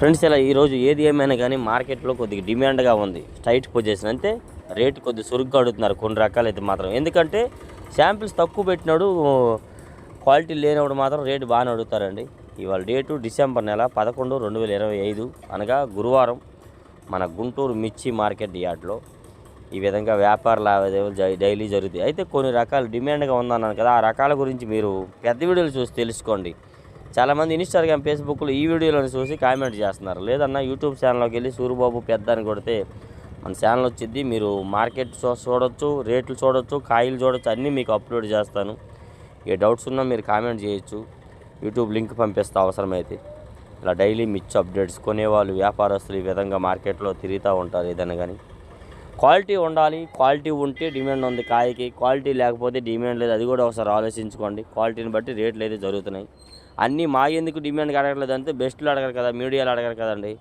Friends ఇలా ఈరోజు ఏది ఏమైనా కానీ మార్కెట్లో కొద్దిగా డిమాండ్గా ఉంది. స్ట్రైట్ పొజిషన్ అంటే రేటు కొద్దిగా సురుగ్గా అడుగుతున్నారు. కొన్ని రకాలైతే మాత్రం. ఎందుకంటే శాంపిల్స్ తక్కువ పెట్టినాడు క్వాలిటీ లేనివాడు మాత్రం రేటు బాగానే అడుగుతారండి. ఇవాళ డేటు డిసెంబర్ నెల పదకొండు రెండు వేల ఇరవై ఐదు అనగా గురువారం మన గుంటూరు మిర్చి మార్కెట్ యార్డ్లో ఈ విధంగా వ్యాపార లావాదేవీలు డైలీ జరుగుతాయి. అయితే కొన్ని రకాలు డిమాండ్గా ఉందన్నాను కదా ఆ రకాల గురించి మీరు పెద్ద వీడియోలు చూసి తెలుసుకోండి. చాలామంది ఇన్స్టాగ్రామ్ ఫేస్బుక్లో ఈ వీడియోలను చూసి కామెంట్ చేస్తున్నారు. లేదన్నా యూట్యూబ్ ఛానల్లోకి వెళ్ళి సూరిబాబు పెద్ద అని కొడితే మన ఛానల్ వచ్చింది మీరు మార్కెట్ చూ- చూడొచ్చు రేట్లు చూడొచ్చు కాయలు చూడొచ్చు అన్నీ మీకు అప్లోడ్ చేస్తాను. ఏ డౌట్స్ ఉన్నా మీరు కామెంట్ చేయొచ్చు. యూట్యూబ్ లింక్ పంపిస్తా అవసరమైతే. ఇలా డైలీ మిచ్చు అప్డేట్స్ కొనేవాళ్ళు వ్యాపారస్తులు ఈ విధంగా మార్కెట్లో తిరుగుతూ ఉంటారు ఏదైనా కానీ. క్వాలిటీ ఉండాలి క్వాలిటీ ఉంటే డిమాండ్ ఉంది కాయకి క్వాలిటీ లేకపోతే డిమాండ్ లేదు. అది కూడా ఒకసారి ఆలోచించుకోండి. క్వాలిటీని బట్టి రేట్లు అయితే జరుగుతున్నాయి. అన్నీ మా ఎందుకు డిమాండ్కి అడగట్లేదు అంటే బెస్ట్లు అడగరు కదా మీడియాలో అడగరు కదండి.